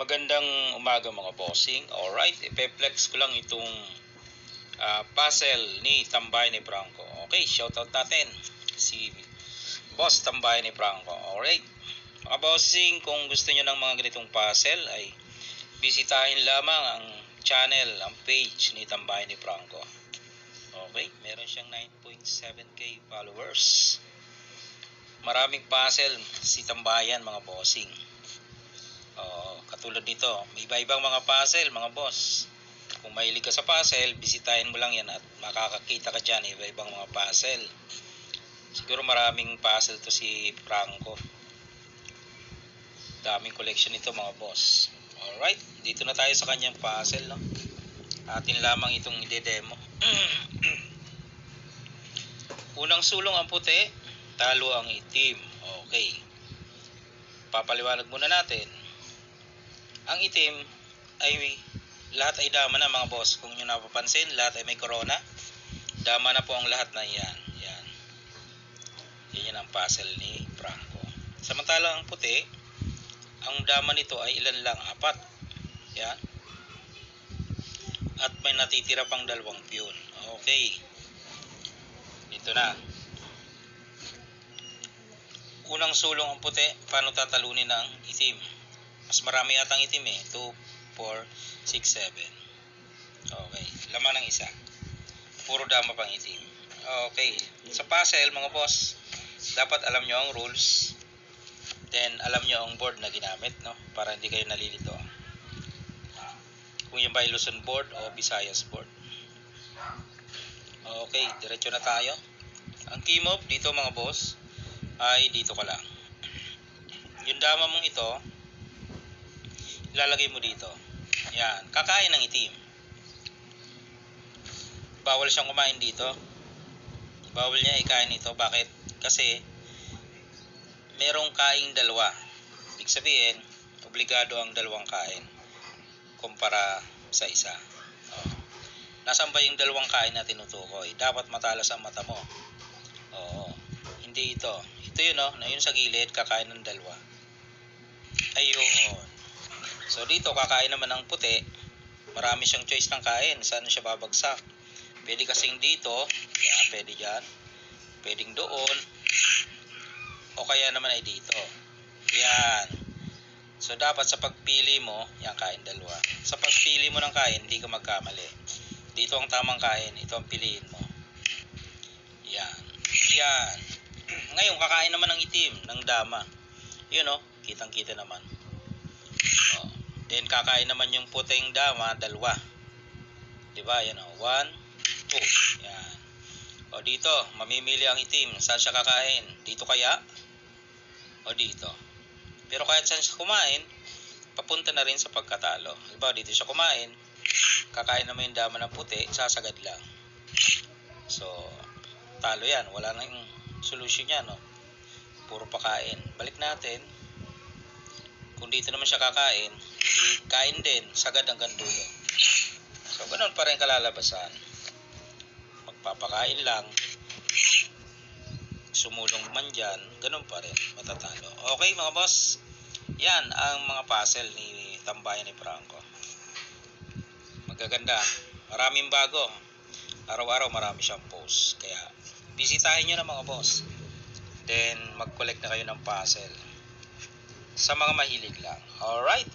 Magandang umaga mga bossing. Alright, ipeplex ko lang itong ah, puzzle ni Tambay ni Franco. Okay, shoutout natin si Boss Tambay ni Franco. Alright. Mga bossing, kung gusto nyo ng mga ganitong puzzle ay bisitahin lamang ang channel, ang page ni Tambay ni Franco. Okay, meron siyang 9.7k followers. Maraming puzzle si Tambayan mga bossing. Oo, katulad nito, may iba-ibang mga puzzle, mga boss. Kung mahilig ka sa puzzle, bisitahin mo lang yan at makakakita ka dyan, iba-ibang mga puzzle. Siguro maraming puzzle to si Franco. Daming collection nito mga boss. Alright, dito na tayo sa kanyang puzzle, no? Atin lamang itong ide-demo. Unang sulong ang puti, talo ang itim. Okay. Papaliwanag muna natin ang itim ay lahat ay dama na mga boss. Kung nyo napapansin, lahat ay may corona. Dama na po ang lahat na yan. Yan. Yan ang puzzle ni Franco. Samantalang ang puti, ang dama nito ay ilan lang? Apat. Yan. At may natitira pang dalawang piyon. Okay. Ito na. Unang sulong ang puti, paano tatalunin ng itim? Mas marami atang itim eh. 2, 4, 6, 7. Okay. Laman ng isa. Puro dama pang itim. Okay. Sa puzzle, mga boss, dapat alam nyo ang rules. Then, alam nyo ang board na ginamit, no? Para hindi kayo nalilito. Kung yung ba ay board o Visayas board. Okay, diretso na tayo. Ang key move dito, mga boss, ay dito ka lang. Yung dama mong ito, ilalagay mo dito. Yan, kakain ng itim. Bawal siyang kumain dito. Bawal niya ikain ito. Bakit? Kasi merong kaing dalawa. Ibig sabihin, obligado ang dalawang kain kumpara sa isa. Oh. Nasaan ba yung dalawang kain na tinutukoy? Dapat matalas ang mata mo. Oo. Hindi ito. Ito yun, oh, na yun sa gilid, kakain ng dalawa. Ayun. So dito kakain naman ng puti. Marami siyang choice ng kain. Saan siya babagsak? Pwede kasing dito. Yan, pwede dyan. Pwedeng doon. O kaya naman ay dito. Yan. So dapat sa pagpili mo, yan kain dalawa. Sa pagpili mo ng kain, hindi ka magkamali. Dito ang tamang kain. Ito ang piliin mo. Yan. Yan. Ngayon, kakain naman ng itim, ng dama. Yun o, kitang-kita naman. Then kakain naman yung puting dama, dalawa. 'Di ba? Yan oh. One, two. Yan. O dito, mamimili ang itim. Saan siya kakain? Dito kaya? O dito? Pero kahit saan siya kumain, papunta na rin sa pagkatalo. Diba, dito siya kumain, kakain naman yung dama ng puti, sasagad lang. So, talo yan. Wala nang solusyon yan, no? Puro pakain. Balik natin kung dito naman siya kakain, kain din, sagad hanggang dulo. So, ganun pa rin kalalabasan. Magpapakain lang, sumulong man dyan, ganun pa rin, matatalo. Okay mga boss, yan ang mga puzzle ni Tambayan ni Franco. Magaganda, maraming bago. Araw-araw marami siyang post. Kaya, bisitahin nyo na mga boss. Then, mag-collect na kayo ng puzzle sa mga mahilig lang. Alright?